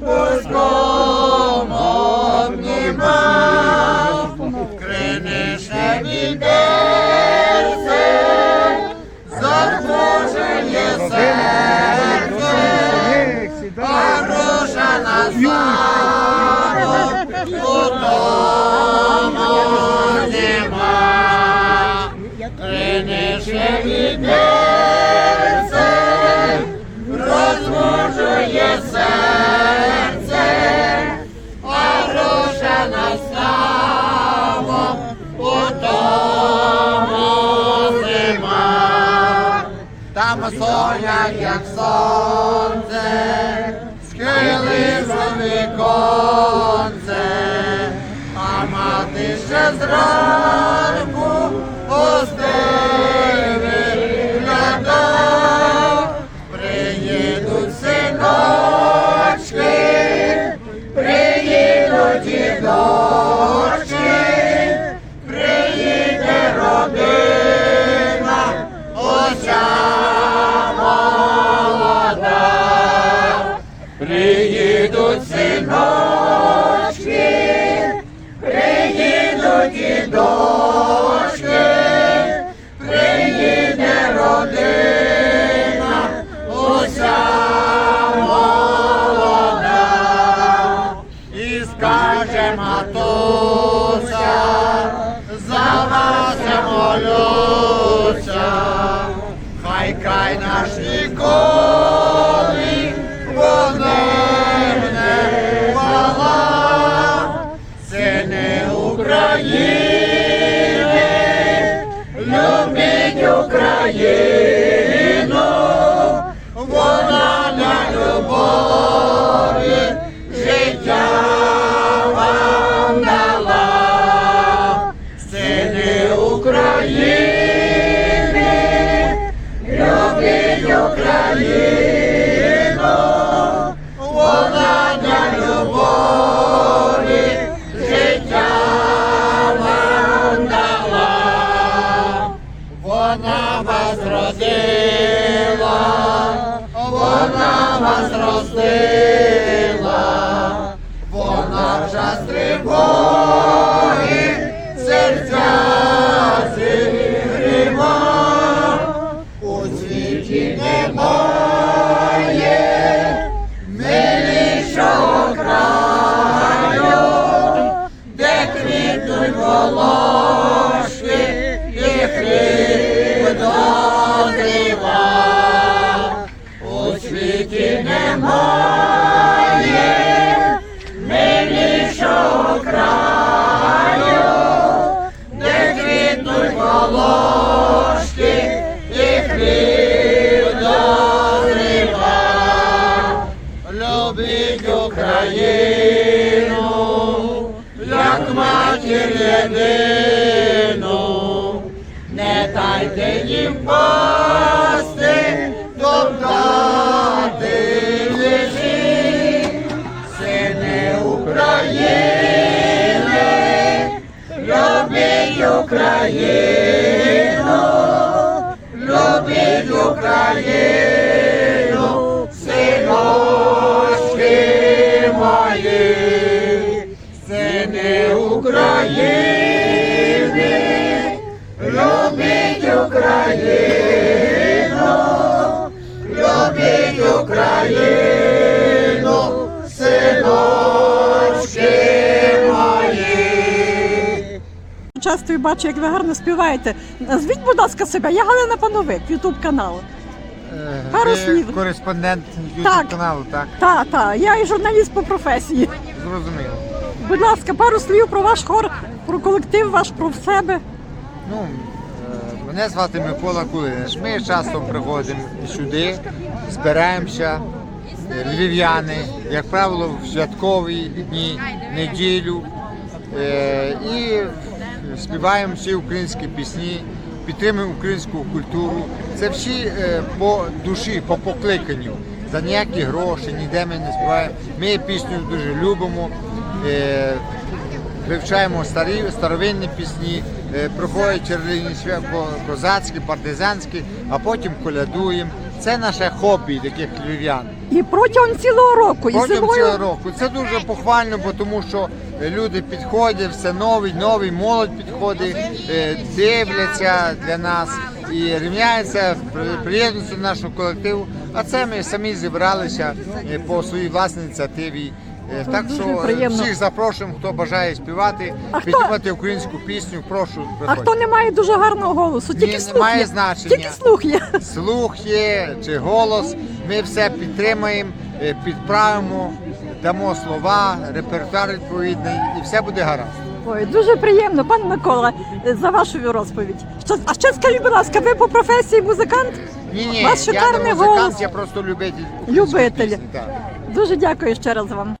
пуском обнімав, кринише відерце, заслужує серце, а груша на нема. Соня, як сонце, схилився віконце, а мати ще зранку Приїдуть синочки, приїдуть дідочки, приїде родина, уся молода. І скаже матуся, за вас я молюся, хай край наш ніколи час тривоги серця зігріва. У світі немає милішого краю, де квітнуть волошки і хліб Любіть Україну, як матір єдину, не дайте їм пасти, топтати лежі, сини України, любіть Україну, любіть Україну, України, любіть Україну, любіть Україну, синочки мої. Часто і бачу, як ви гарно співаєте. Назвіть, будь ласка, себе. Я Галина Пановик, Ютуб канал. Пару Ви слів. кореспондент Так. YouTube каналу, так? Та, та, я і журналіст по професії. Зрозуміло. Будь ласка, пару слів про ваш хор, про колектив ваш, про себе. Ну, е, мене звати Микола Кулинич. Ми часто приходимо сюди, збираємося, е, львів'яни, як правило, в святкові дні, неділю. е, І співаємо всі українські пісні, підтримуємо українську культуру. Це всі по душі, по покликанню. За ніякі гроші, ніде ми не співаємо. Ми пісню дуже любимо. Е, вивчаємо старі старовинні пісні, е, проходять черлині свя- козацькі, партизанські, а потім колядуємо. Це наше хобі таких львів'ян. І протягом цілого року, і Протягом зимою. цього року. Це дуже похвально, бо тому що люди підходять, все новий, новий, молодь підходить, е, дивляться для нас і рівняються, при- приєднуються до нашого колективу. А це ми самі зібралися е, по своїй власній ініціативі. Е, Так дуже що е, приємно. всіх запрошуємо, хто бажає співати, А хто- підтримати українську пісню. Прошу А приходьте. хто не має дуже гарного голосу? Тільки Ні, слух немає є. значення. Тільки слух є. слух є чи голос. Ми все підтримаємо, е, підправимо, дамо слова, репертуар відповідний, і все буде гаразд. Ой, дуже приємно, пан Микола, е, за вашу розповідь. Що, а ще скажіть, будь ласка, ви по професії музикант? Ні, У ні, вас я не шикарний музикант, голос. я просто любитель. Любитель. пісні, так. Дуже дякую ще раз вам.